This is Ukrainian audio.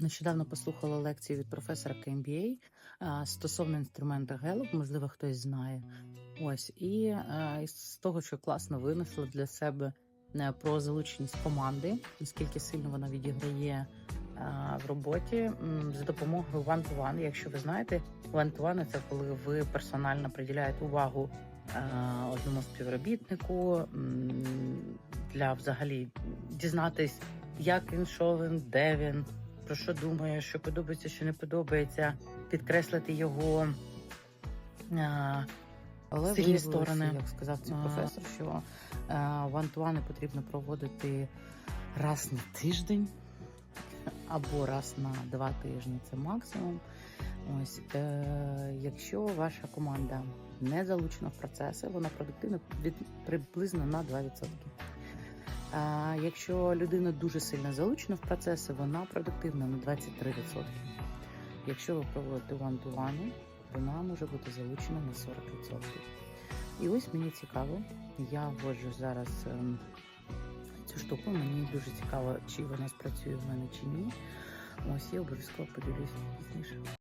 Нещодавно послухала лекцію від професора KMBA а, стосовно інструменту Gallup, можливо, хтось знає. Ось і з того, що класно винесла для себе е, про залученість команди, наскільки сильно вона відіграє в роботі за допомогою one-to-one. Якщо ви знаєте, one-to-one – це коли ви персонально приділяєте увагу одному співробітнику для взагалі дізнатись, як він, що де він про що думає, що подобається, що не подобається, підкреслити його а, Але сильні сторони. як сказав цей професор, що вантуани потрібно проводити раз на тиждень або раз на два тижні це максимум. Ось е, якщо ваша команда не залучена в процеси, вона продуктивна від приблизно на 2%. Якщо людина дуже сильно залучена в процеси, вона продуктивна на 23%. Якщо ви проводите one-to-one, вона може бути залучена на 40%. І ось мені цікаво, я вводжу зараз ем, цю штуку, мені дуже цікаво, чи вона спрацює в мене чи ні. Ось я обов'язково поділюсь пізніше.